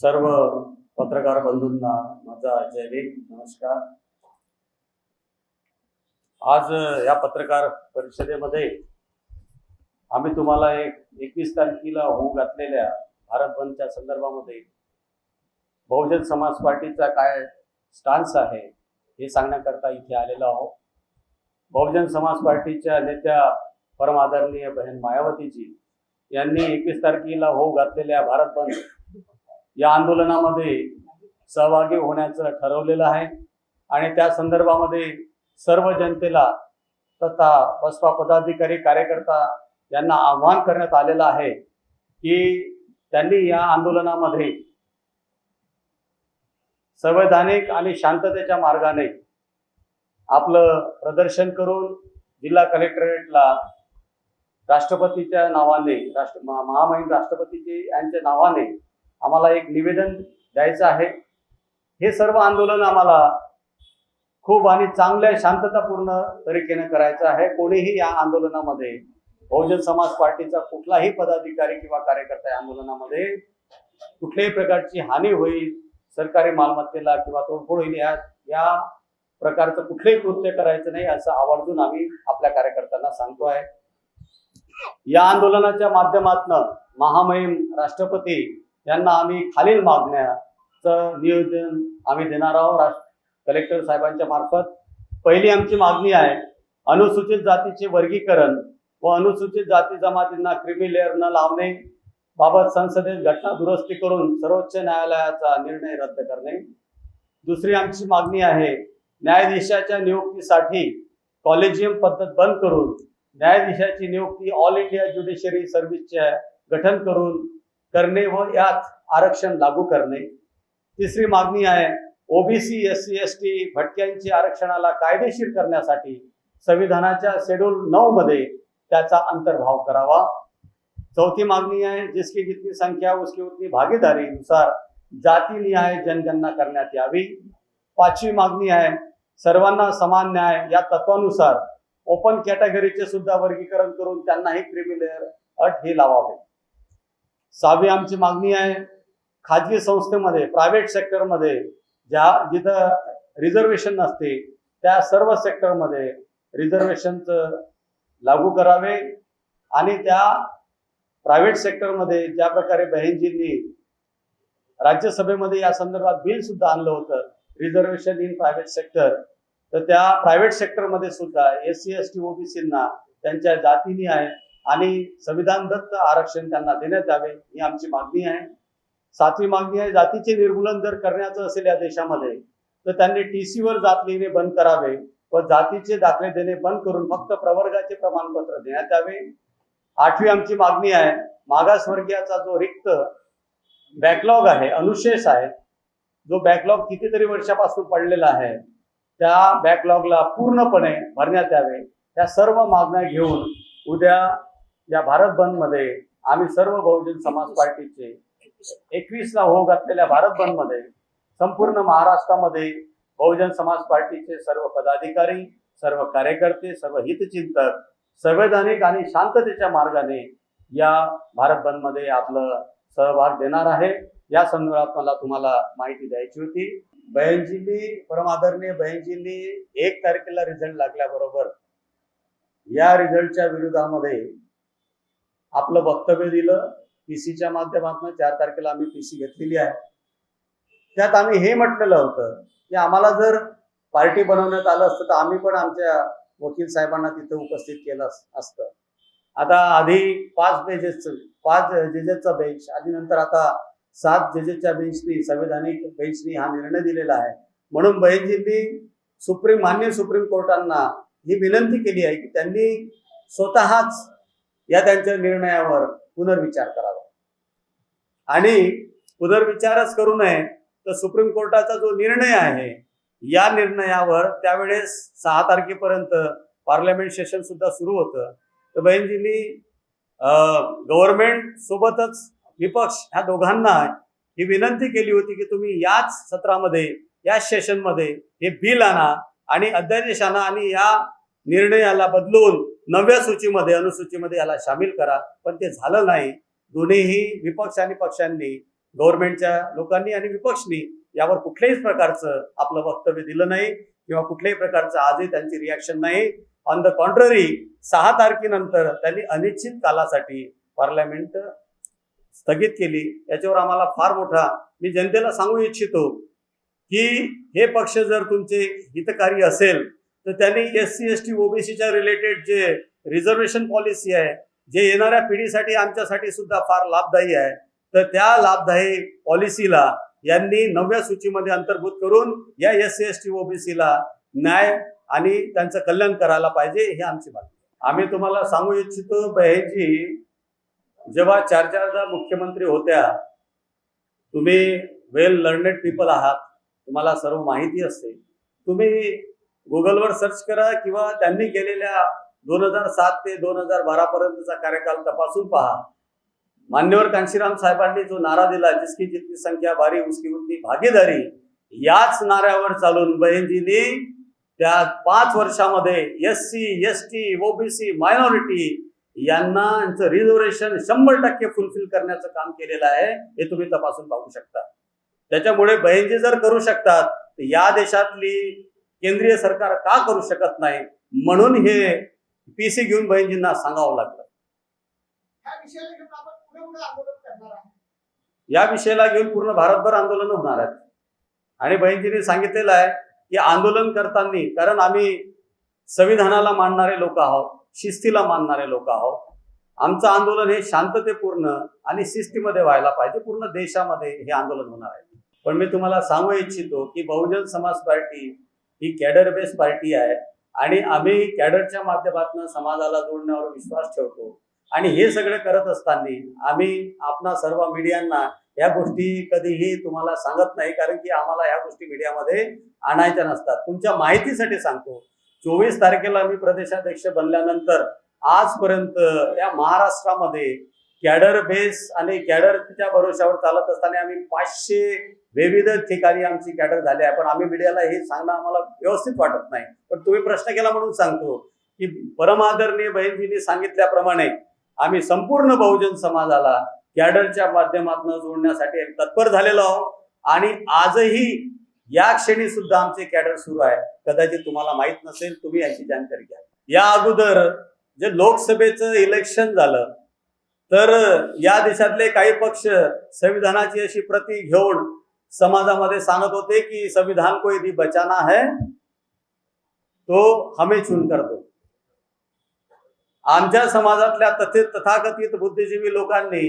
सर्व पत्रकार बंधूंना माझा जय नमस्कार. आज या पत्रकार परिषदेमध्ये आम्ही तुम्हाला एक एकवीस तारखेला होऊ घातलेल्या भारत बंदच्या संदर्भामध्ये बहुजन समाज पार्टीचा काय स्टान्स आहे हे सांगण्याकरता इथे आलेलो आहोत. बहुजन समाज पार्टीच्या नेत्या परमादरणीय बहीण मायावतीजी यांनी एकवीस तारखेला होऊ घातलेल्या भारत बंद या आंदोलनामध्ये सहभागी होण्याचं ठरवलेलं आहे. आणि त्या संदर्भामध्ये सर्व जनतेला तथा बसपा पदाधिकारी कार्यकर्ता यांना आव्हान करण्यात आलेलं आहे की त्यांनी या आंदोलनामध्ये संवैधानिक आणि शांततेच्या मार्गाने आपलं प्रदर्शन करून जिल्हा कलेक्टरेटला राष्ट्रपतीच्या नावाने राष्ट्र महामहिम राष्ट्रपतीजी यांच्या नावाने आम्हाला एक निवेदन द्यायचं आहे. हे सर्व आंदोलन आम्हाला खूप आणि चांगल्या शांततापूर्ण तरीकेने करायचं आहे. कोणीही या आंदोलनामध्ये बहुजन समाज पार्टीचा कुठलाही पदाधिकारी किंवा कार्यकर्ता या आंदोलनामध्ये कुठल्याही प्रकारची हानी होईल सरकारी मालमत्तेला किंवा तोडफोड होईल या या प्रकारचं कुठलंही कृत्य करायचं नाही असं आवर्जून आम्ही आपल्या कार्यकर्त्यांना सांगतो आहे. या आंदोलनाच्या माध्यमातून महामहिम राष्ट्रपती यांना आम्ही खालील मागण्याचं नियोजन आम्ही देणार आहोत. राष्ट्र कलेक्टर साहेबांच्या मार्फत. पहिली आमची मागणी आहे अनुसूचित जातीचे वर्गीकरण व अनुसूचित जाती जमातींना क्रिमी लेअर न लावणे बाबत संसदेत घटना दुरुस्ती करून सर्वोच्च न्यायालयाचा निर्णय रद्द करणे. दुसरी आमची मागणी आहे न्यायाधीशाच्या नियुक्तीसाठी कॉलेजियम पद्धत बंद करून न्यायाधीशाची नियुक्ती ऑल इंडिया ज्युडिशरी सर्व्हिसचे गठन करून करणे व यात आरक्षण लागू करणे. तिसरी मागणी आहे OBC S C S T भटक्यांची आरक्षणाला कायदेशीर करण्यासाठी संविधानाच्या शेड्यूल नऊ मध्ये त्याचा अंतर्भाव करावा. चौथी मागणी आहे जिसकी जितनी संख्या उसकी उतनी भागीदारी नुसार जातीनिहाय जनगणना करण्यात यावी. पाचवी मागणी आहे सर्वांना समान न्याय या तत्वानुसार ओपन कॅटेगरीचे सुद्धा वर्गीकरण करून त्यांनाही क्रिमिलेअर अट ही लावावे. सहावी आमची मागणी आहे. खाजगी संस्थेमध्ये प्रायव्हेट सेक्टरमध्ये ज्या जिथं रिझर्वेशन नसते त्या सर्व सेक्टरमध्ये रिझर्वेशनचं लागू करावे आणि त्या प्रायव्हेट सेक्टरमध्ये ज्या प्रकारे बहिणजींनी राज्यसभेमध्ये या संदर्भात बिल सुद्धा आणलं होतं रिझर्वेशन इन प्रायव्हेट सेक्टर तर त्या प्रायव्हेट सेक्टरमध्ये सुद्धा एस सी एस टी ओबीसींना त्यांच्या जातीनी आहे. आणि संविधान दत्त आरक्षण त्यांना देण्यात यावे ही आमची मागणी आहे. सातवी मागणी आहे जातीचे निर्मूलन जर करण्याचं असेल या देशामध्ये तर त्यांनी टी वर जात लिहिणे बंद करावे व जातीचे दाखले देणे बंद करून फक्त प्रवर्गाचे प्रमाणपत्र देण्यात यावे. आठवी आमची मागणी आहे मागासवर्गीयाचा जो रिक्त बॅकलॉग आहे अनुशेष आहे जो बॅकलॉग कितीतरी वर्षापासून पडलेला आहे त्या बॅकलॉगला पूर्णपणे भरण्यात यावे. त्या सर्व मागण्या घेऊन उद्या या भारत बंदमध्ये आम्ही सर्व बहुजन समाज पार्टीचे एकवीस ला घातलेल्या भारत बंदमध्ये संपूर्ण महाराष्ट्रामध्ये बहुजन समाज पार्टीचे सर्व पदाधिकारी सर्व कार्यकर्ते सर्व हितचिंतक संवैधानिक आणि शांततेच्या मार्गाने या भारत बंदमध्ये आपलं सहभाग देणार आहे. या संदर्भात मला तुम्हाला माहिती द्यायची होती. बहीणजींनी परमादरणीय बहीणजींनी एक तारखेला रिझल्ट लागल्याबरोबर या रिझल्टच्या विरोधामध्ये आपलं वक्तव्य दिलं पीसीच्या माध्यमातून चार तारखेला आम्ही पीसी घेतलेली आहे. त्यात आम्ही हे म्हटलेलं होतं की आम्हाला जर पार्टी बनवण्यात आलं असतं तर आम्ही पण आमच्या वकील साहेबांना तिथे उपस्थित केलं असतं. आता आधी पाच बेजेसचं पाच जजेसचा बेंच आणि नंतर आता सात जजेसच्या बेंचनी संवैधानिक बेंचनी हा निर्णय दिलेला आहे. म्हणून बहिणजींनी सुप्रीम मान्य सुप्रीम कोर्टांना ही विनंती केली आहे की त्यांनी स्वतःच या त्यांच्या निर्णयावर पुनर्विचार करावा. आणि पुनर्विचारच करू नये तर सुप्रीम कोर्टाचा जो निर्णय आहे या निर्णयावर त्यावेळेस सहा तारखेपर्यंत पार्लमेंट सेशन सुद्धा सुरू होतं. तर बहिणजींनी गव्हर्नमेंट सोबतच विपक्ष ह्या दोघांना ही विनंती केली होती की तुम्ही याच सत्रामध्ये याच सेशनमध्ये हे बिल आणा आणि अध्यादेश आणा आणि या निर्णयाला बदलून नव्या सूचीमध्ये अनुसूचीमध्ये याला सामील करा. पण ते झालं नाही. दोन्हीही विपक्ष आणि पक्षांनी गव्हर्नमेंटच्या लोकांनी आणि विपक्षनी यावर कुठल्याही प्रकारचं आपलं वक्तव्य दिलं नाही किंवा कुठल्याही प्रकारचं आजही त्यांची रिॲक्शन नाही. ऑन द कॉन्ट्ररी सहा तारखेनंतर त्यांनी अनिश्चित कालासाठी पार्लमेंट स्थगित केली. याच्यावर आम्हाला फार मोठा मी जनतेला सांगू इच्छितो की हे पक्ष जर तुमचे हितकारी असेल तर त्यांनी एस सी एस टी ओबीसीच्या रिलेटेड जे रिझर्वेशन पॉलिसी आहे जे येणाऱ्या पिढीसाठी आमच्यासाठी सुद्धा फार लाभदायी आहे. तर त्या लाभदायी पॉलिसीला यांनी नवव्या सूचीमध्ये अंतर्भूत करून या एस सी एस टी ओबीसीला न्याय आणि त्यांचं कल्याण करायला पाहिजे हे आमची मागणी आम्ही तुम्हाला सांगू इच्छितो बहेजी जेव्हा चार चारदा मुख्यमंत्री होत्या तुम्ही वेल लर्नेड पीपल आहात तुम्हाला सर्व माहिती असते. तुम्ही गुगलवर सर्च करा किंवा त्यांनी केलेल्या दोन हजार सात ते दोन हजार बारा पर्यंतचा कार्यकाल तपासून पहा. मान्यवर कांशीराम साहेबांनी जो नारा दिला जिसकी जितकी संख्या भारी उसकी उतनी भागीदारी याच नाऱ्यावर चालून बहिणजींनी त्या पाच वर्षामध्ये S C S T OBC minority यांना यांचं रिझर्वेशन शंभर टक्के फुलफिल करण्याचं काम केलेलं आहे हे तुम्ही तपासून पाहू शकता. त्याच्यामुळे बहिणजी जर करू शकतात तर या देशातली केंद्रीय सरकार का करू शकत नाही? म्हणून हे पीसी घेऊन बहिणजींना सांगावं लागलं. या विषयाला घेऊन पूर्ण भारतभर आंदोलन होणार आहेत. आणि बहिणजींनी सांगितलेलं आहे की आंदोलन करताना कारण आम्ही संविधानाला मानणारे लोक आहोत शिस्तीला मानणारे लोक आहोत. आमचं आंदोलन हे शांततेपूर्ण आणि शिस्तीमध्ये व्हायला पाहिजे. पूर्ण देशामध्ये हे आंदोलन होणार आहे. पण मी तुम्हाला सांगू इच्छितो की बहुजन समाज पार्टी ही कॅडर बेस्ड पार्टी आहे. आणि आम्ही कॅडरच्या माध्यमातून समाजाला जोडण्यावर विश्वास ठेवतो. आणि हे सगळं करत असताना आम्ही आपणा सर्व मीडियांना या गोष्टी कधीही तुम्हाला सांगत नाही कारण की आम्हाला ह्या गोष्टी मीडियामध्ये आणायच्या नसतात. तुमच्या माहितीसाठी सांगतो. चोवीस तारखेला मी प्रदेशाध्यक्ष बनल्यानंतर आजपर्यंत या महाराष्ट्रामध्ये कॅडर बेस आणि कॅडरच्या भरोशावर चालत असताना आम्ही पाचशे विविध ठिकाणी आमची कॅडर झाली आहे. पण आम्ही मीडियाला हे सांगणं आम्हाला व्यवस्थित वाटत नाही. पण तुम्ही प्रश्न केला म्हणून सांगतो की परमादरणीय बहिणजींनी सांगितल्याप्रमाणे आम्ही संपूर्ण बहुजन समाजाला कॅडरच्या माध्यमातून जोडण्यासाठी तत्पर झालेलो आहोत. आणि आजही या क्षणी सुद्धा आमचे कॅडर सुरू आहे. कदाचित तुम्हाला माहीत नसेल तुम्ही याची जानकारी घ्या. या अगोदर जे लोकसभेचं इलेक्शन झालं तर या देशातले काही पक्ष संविधानाची अशी प्रती घेऊन समाजामध्ये सांगत होते की संविधान को यदि बचाना है तो हमें चुनकर दो. आमच्या समाजातल्या तथे तथाकथित बुद्धिजीवी लोकांनी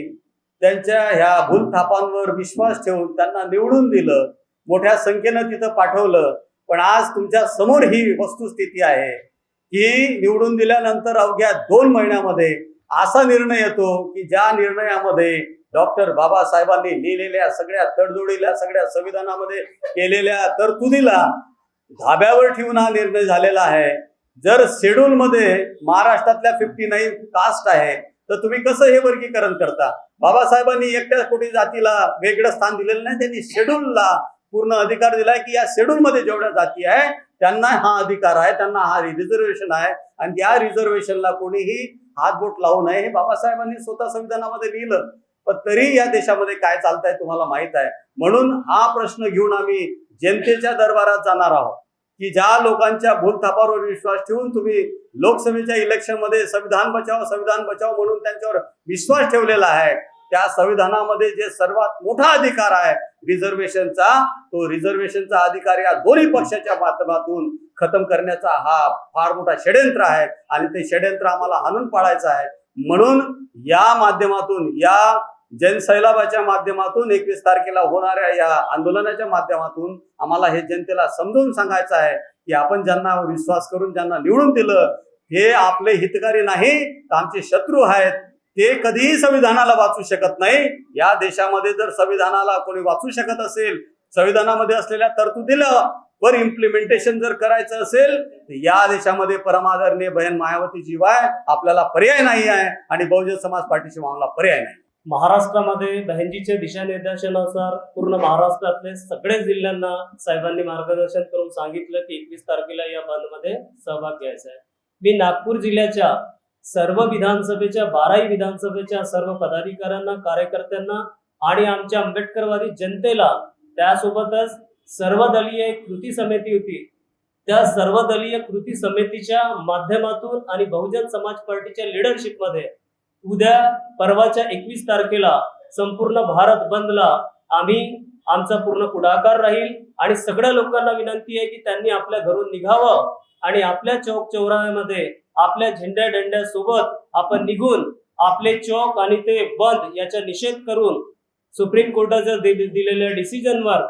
त्यांच्या ह्या भूलथापांवर विश्वास ठेवून त्यांना निवडून दिलं मोठ्या संख्येनं तिथं पाठवलं. पण आज तुमच्यासमोर ही वस्तुस्थिती आहे की निवडून दिल्यानंतर अवघ्या दोन महिन्यामध्ये असा निर्णय येतो की ज्या निर्णयामध्ये डॉक्टर बाबासाहेबांनी लिहिलेल्या सगळ्या तडजोडीला सगळ्या संविधानामध्ये केलेल्या तरतुदीला धाब्यावर ठेवून हा निर्णय झालेला आहे. जर शेड्यूल मध्ये महाराष्ट्रातल्या फिफ्टी नाईन कास्ट आहे तर तुम्ही कसं हे वर्गीकरण करता? बाबासाहेबांनी एकट्या कोटी जातीला वेगळं स्थान दिलेलं नाही त्यांनी शेड्यूलला पूर्ण अधिकार दिलाय की या शेड्यूल मध्ये जेवढ्या जाती आहे त्यांना हा अधिकार आहे त्यांना हा रिझर्वेशन आहे. आणि या रिझर्वेशनला कोणीही हातबोट लावू नये हे बाबासाहेबांनी स्वतः संविधानामध्ये लिहिलं. पण तरी या देशामध्ये काय चालतंय तुम्हाला माहीत आहे. म्हणून हा प्रश्न घेऊन आम्ही जनतेच्या दरबारात जाणार आहोत. की ज्या लोकांच्या भूलथापावर विश्वास ठेवून तुम्ही लोकसभेच्या इलेक्शनमध्ये संविधान बचाव संविधान बचाव म्हणून त्यांच्यावर विश्वास ठेवलेला आहे त्या संविधानामध्ये जे सर्वात मोठा अधिकार आहे रिझर्वेशनचा तो रिझर्वेशनचा अधिकार या दोन्ही पक्षाच्या माध्यमातून खतम करण्याचा हा फार मोठा षडयंत्र आहे आणि ते षडयंत्र आम्हाला हाणून पाडायचं आहे. म्हणून या माध्यमातून या जनसैलाबाच्या माध्यमातून एकवीस तारखेला होणाऱ्या या आंदोलनाच्या माध्यमातून आम्हाला हे जनतेला समजून सांगायचं आहे की आपण ज्यांना विश्वास करून ज्यांना निवडून दिलं हे आपले हितकारी नाही तर आमचे शत्रू आहेत. ते कधीही संविधानाला वाचू शकत नाही. या देशामध्ये जर संविधानाला कोणी वाचू शकत असेल संविधानामध्ये असलेल्या तरतुदीला पण इम्प्लिमेंटेशन जर करायचं असेल तर या देशामध्ये परमादरणीय बहन मायावती जीवाय आपल्याला पर्याय नाही आहे आणि बहुजन समाज पार्टीशी आम्हाला पर्याय नाही. महाराष्ट्रामध्ये बहनजीच्या दिशानिर्देशनानुसार पूर्ण महाराष्ट्रातले सगळ्या जिल्ह्यांना साहेबांनी मार्गदर्शन करून सांगितलं की एकवीस तारखेला या बंदमध्ये सहभाग घ्यायचा आहे. मी नागपूर जिल्ह्याच्या सर्व विधानसभेच्या बाराही विधानसभेच्या सर्व पदाधिकाऱ्यांना कार्यकर्त्यांना आणि आमच्या आंबेडकरवादी जनतेला त्यासोबतच सर्वदलीय कृती समिती होती. त्या सर्वदलीय कृती समितीच्या माध्यमातून आणि बहुजन समाज पार्टीच्या लिडरशिपमध्ये उद्या परवाच्या एकवीस तारखेला संपूर्ण भारत बंदला आम्ही आमचा पूर्ण पुढाकार राहील आणि सगळ्या लोकांना विनंती आहे की त्यांनी आपल्या घरून निघावं आणि आपल्या चौक चौराह्यामध्ये आपल्या झेंड्या डंड्या सोबत आपण निघून आपले चौक आणि ते बंद याचा निषेध करून सुप्रीम कोर्टाच्या दिलेल्या डिसिजनवर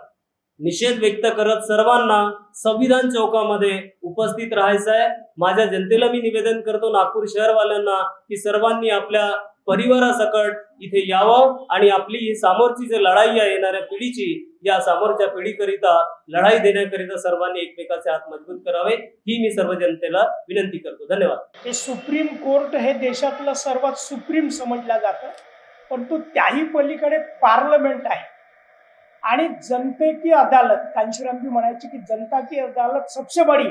निषेध व्यक्त करत सर्वांना संविधान चौकामध्ये उपस्थित राहायचं आहे. माझ्या जनतेला मी निवेदन करतो नागपूर शहरवाल्यांना की सर्वांनी आपल्या परिवारासकट इथे यावं आणि आपली ही सामोरची जी लढाई आहे येणाऱ्या पिढीची या समोरच्या पिढीकरिता लढाई देण्याकरिता सर्वांनी एकमेकाचे हात मजबूत करावे. ही मी सर्व जनतेला विनंती करतो. धन्यवाद. हे सुप्रीम कोर्ट हे देशातलं सर्वात सुप्रीम समजलं जातं परंतु त्याही पलीकडे पार्लमेंट आहे. आणि जनते की अदालत कांशीरामजी म्हणायचे की जनता की अदालत सबसे बडी.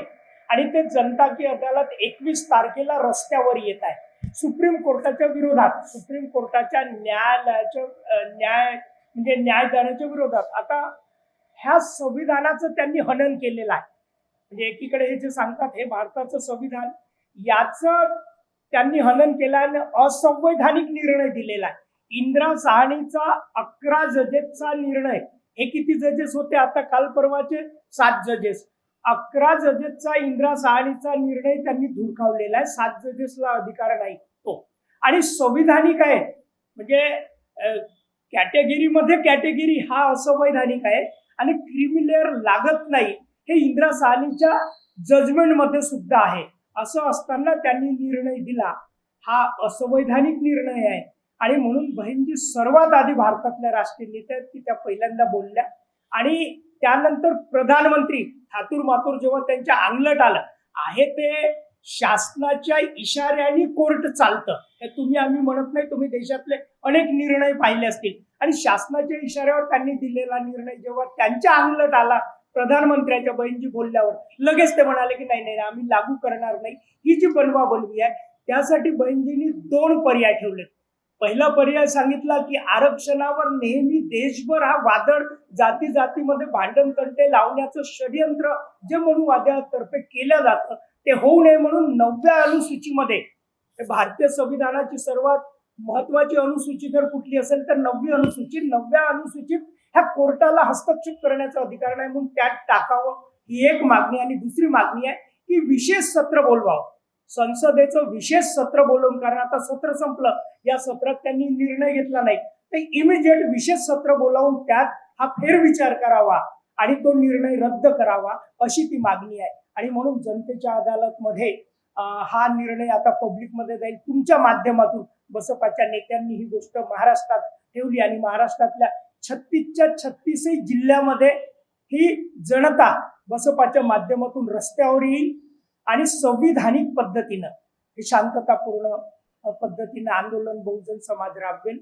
आणि ते जनता की अदालत एकवीस तारखेला रस्त्यावर येत आहे. सुप्रीम कोर्टाच्या विरोधात सुप्रीम कोर्टाच्या न्यायालयाच्या न्याय म्हणजे न्यायदानाच्या विरोधात आता ह्या संविधानाचं त्यांनी हनन केलेलं आहे. म्हणजे एकीकडे हे जे सांगतात हे भारताचं संविधान याचं त्यांनी हनन केलं आणि असंवैधानिक निर्णय दिलेला आहे. इंदिरा साहणीचा अकरा जजेसचा निर्णय हे किती जजेस होते? आता काल परवाचे सात जजेस. अकरा जजेसचा इंदिरा साहनीचा निर्णय त्यांनी धुडकावलेला आहे. सात जजेसला अधिकार नाही तो. आणि संविधानिक आहे. म्हणजे कॅटेगरीमध्ये कॅटेगरी हा असंवैधानिक आहे. आणि क्रिमिलेअर लागत नाही हे इंदिरा साहनीच्या जजमेंटमध्ये सुद्धा आहे. असं असताना त्यांनी निर्णय दिला. हा असंवैधानिक निर्णय आहे. आणि म्हणून बहीणजी सर्वात आधी भारतातल्या राष्ट्रीय नेत्या आहेत की त्या पहिल्यांदा बोलल्या. आणि त्यानंतर प्रधानमंत्री ठाकूर मातूर जेव्हा त्यांच्या अंगलट आलं आहे ते शासनाच्या इशाऱ्याने कोर्ट चालतं. हे तुम्ही आम्ही म्हणत नाही तुम्ही देशातले अनेक निर्णय पाहिले असतील. आणि शासनाच्या इशाऱ्यावर त्यांनी दिलेला निर्णय जेव्हा त्यांच्या अंगलट आला प्रधानमंत्र्याच्या बहीणजी बोलल्यावर लगेच ते म्हणाले की नाही नाही आम्ही लागू करणार नाही. ही जी बनवा बनवी आहे त्यासाठी बहीणजींनी दोन पर्याय ठेवलेत. पहिला पर्याय सांगितला की आरक्षणावर नेहमी देशभर हा वादळ जाती जातीमध्ये भांडण तंटे लावण्याचं षडयंत्र जे म्हणूनवाद्यातर्फे केलं जातं ते होऊ नये म्हणून नवव्या अनुसूचीमध्ये हे भारतीय संविधानाची सर्वात महत्वाची अनुसूची जर कुठली असेल तर नववी अनुसूची नवव्या अनुसूचीत ह्या कोर्टाला हस्तक्षेप करण्याचा अधिकार नाही म्हणून त्यात टाकावं ही एक मागणी आणि दुसरी मागणी आहे की विशेष सत्र बोलवावं. संसदेचं विशेष सत्र बोलवून कारण आता सत्र संपलं. या सत्रात त्यांनी निर्णय घेतला नाही. तर इमिजिएट विशेष सत्र बोलावून त्यात हा फेरविचार करावा आणि तो निर्णय रद्द करावा अशी ती मागणी आहे. आणि म्हणून जनतेच्या अदालतमध्ये हा निर्णय आता पब्लिकमध्ये जाईल. तुमच्या माध्यमातून बसपाच्या नेत्यांनी ही गोष्ट महाराष्ट्रात ठेवली आणि महाराष्ट्रातल्या छत्तीसच्या छत्तीसही जिल्ह्यामध्ये ही जनता बसपाच्या माध्यमातून रस्त्यावर येईल आणि संविधानिक पद्धतीनं हे शांततापूर्ण पद्धतीनं आंदोलन बहुजन समाज राबवेल.